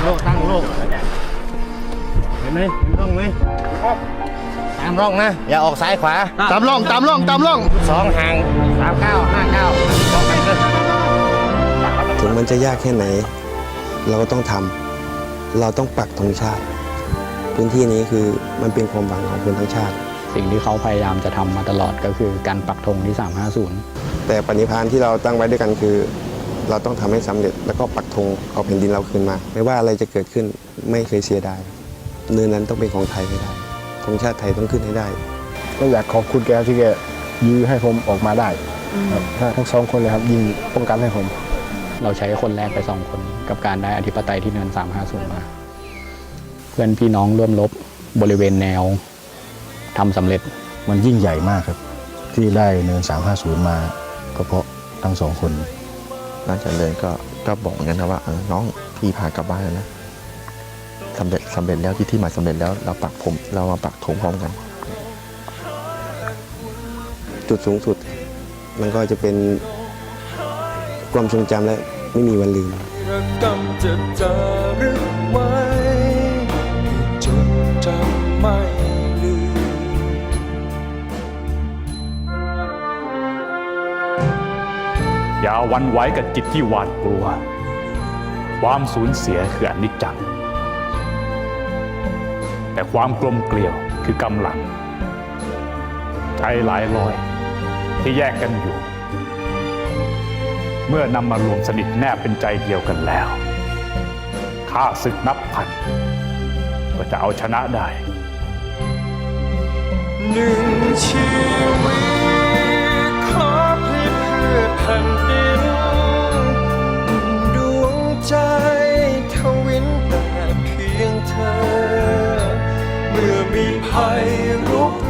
งลูกตั้งลูกเห็นไหมเห็นร่องไหมตามร่องนะ อย่าออกซ้ายขวาตามร่องตามร่องตามร่องสองห่างสามเก้าห้าเก้าสองไปเลยถึงมันจะยากแค่ไหน เราก็ต้องทำเราต้องปักธงชาติ พื้นที่นี้คือมันเป็นความหวังของคนทั้งชาติ สิ่งที่เขาพยายามจะทำมาตลอดก็คือการปักธงที่ 350 แต่ปณิพานที่เราตั้งไว้ด้วยกันคือ เราต้องทำให้สำเร็จแล้วก็ปักธงเอาแผ่นดินเราคืนมา ไม่ว่าอะไรจะเกิดขึ้นไม่เคยเสียดายเนื้อนั้นต้องเป็นของไทยให้ได้ธงชาติไทยต้องขึ้นให้ได้ ก็อยากขอบคุณแกที่แกยื้อให้ผมออกมาได้ครับทั้งสองคนเลยครับยิงป้องกันให้ผม เราใช้คนแรกไปสองคน กับการได้อธิปไตยที่เนิน 350 มา เพื่อนพี่น้องร่วมรบบริเวณแนวทำสำเร็จมันยิ่งใหญ่มากครับ ที่ได้เนิน 350 มาก็เพราะทั้งสองคน หลังจากเดินก็ก็บอกเหมือนกันนะว่าเออน้องพี่พากลับบ้านแล้วนะสำเร็จสำเร็จแล้วที่ที่หมายสำเร็จแล้วเราปักผมเรามาปักธงพร้อมกัน จุดสูงสุด มันก็จะเป็นความทรงจำและไม่มีวันลืม อย่าวันไหวกับจิตที่หวาดกลัว ความสูญเสียคืออนิจจัง แต่ความกลมเกลียวคือกำลัง ใจหลายร้อยที่แยกกันอยู่ เมื่อนำมารวมสนิทแนบเป็นใจเดียวกันแล้วข้าศึกนับพัน ก็จะเอาชนะได้ หนึ่งชีวิต group.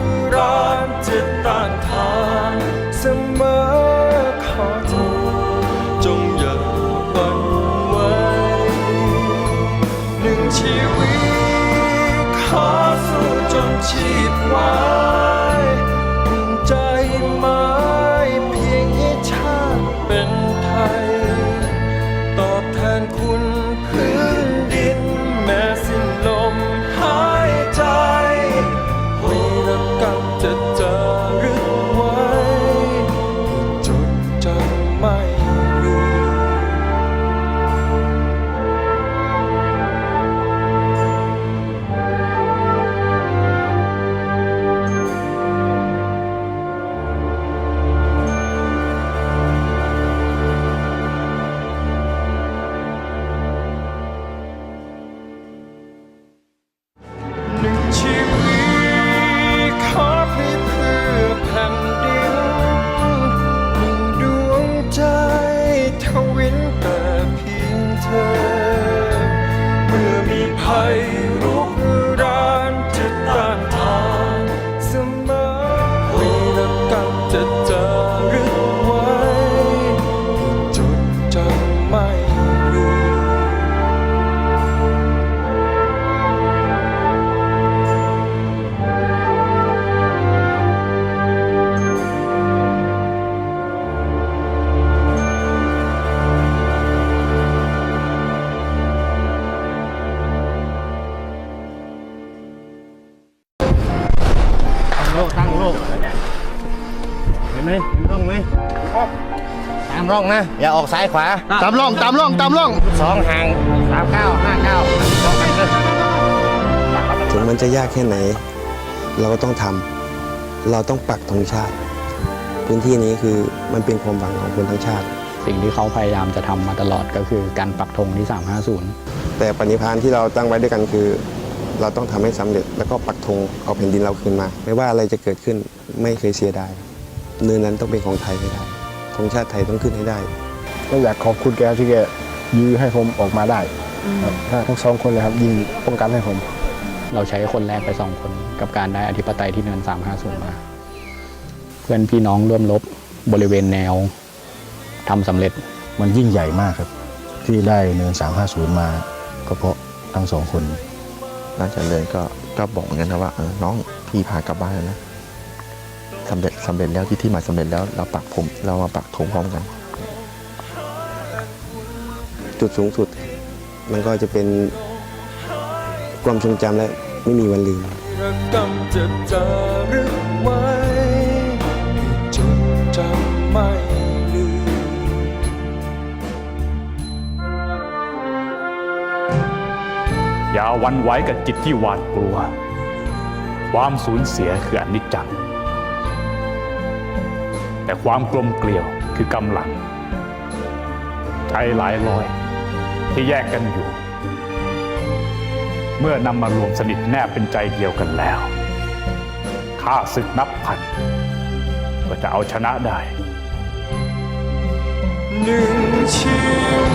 ตั้งลูกตั้งลูกเห็นไหมเห็นร่องไหมตามร่องนะ อย่าออกซ้ายขวาตามร่องตามร่องตามร่องสองห่างสามเก้าห้าเก้าสองไปเลยถึงมันจะยากแค่ไหน เราก็ต้องทำเราต้องปักธงชาติ พื้นที่นี้คือมันเป็นความหวังของคนทั้งชาติ สิ่งที่เขาพยายามจะทำมาตลอดก็คือการปักธงที่ 350 แต่ปณิพานที่เราตั้งไว้ด้วยกันคือ เราต้องทำให้สำเร็จ แล้วก็ปักธงเอาแผ่นดินเราคืนมา ไม่ว่าอะไรจะเกิดขึ้นไม่เคยเสียดายเนื้อนั้นต้องเป็นของไทยให้ได้ธงชาติไทยต้องขึ้นให้ได้ ก็อยากขอบคุณแกที่แกยื้อให้ผมออกมาได้ครับทั้งสองคนเลยครับยิงป้องกันให้ผม เราใช้คนแรกไปสองคน กับการได้อธิปไตยที่เนิน350มา เพื่อนพี่น้องร่วมรบบริเวณแนวทำสำเร็จมันยิ่งใหญ่มากครับ ที่ได้เนิน350มาก็เพราะทั้งสองคน หลังจากเลยก็ก็บอกเหมือนนะว่าเออน้องพี่พากลับบ้านแล้วนะสำเร็จสำเร็จแล้วที่ที่หมายสำเร็จแล้วเราปักผมเรามาปักธงพร้อมกัน จุดสูงสุด มันก็จะเป็นความทรงจำและไม่มีวันลืม ระกำจะจารึกไว้จดจำไม่ อย่าหวันไหวกับจิตที่หวาดกลัว ความสูญเสียคืออนิจจัง แต่ความกลมเกลียวคือกำลัง ใจหลายลอยที่แยกกันอยู่ เมื่อนำมารวมสนิทแนบเป็นใจเดียวกันแล้วข้าศึกนับพัน ก็จะเอาชนะได้หนึ่งชีวิต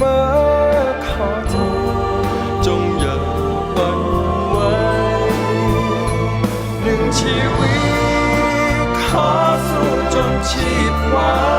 มอขอเธอจงอย่าหวั่นไหวหนึ่งชีวิตขอสู้จนชีพวา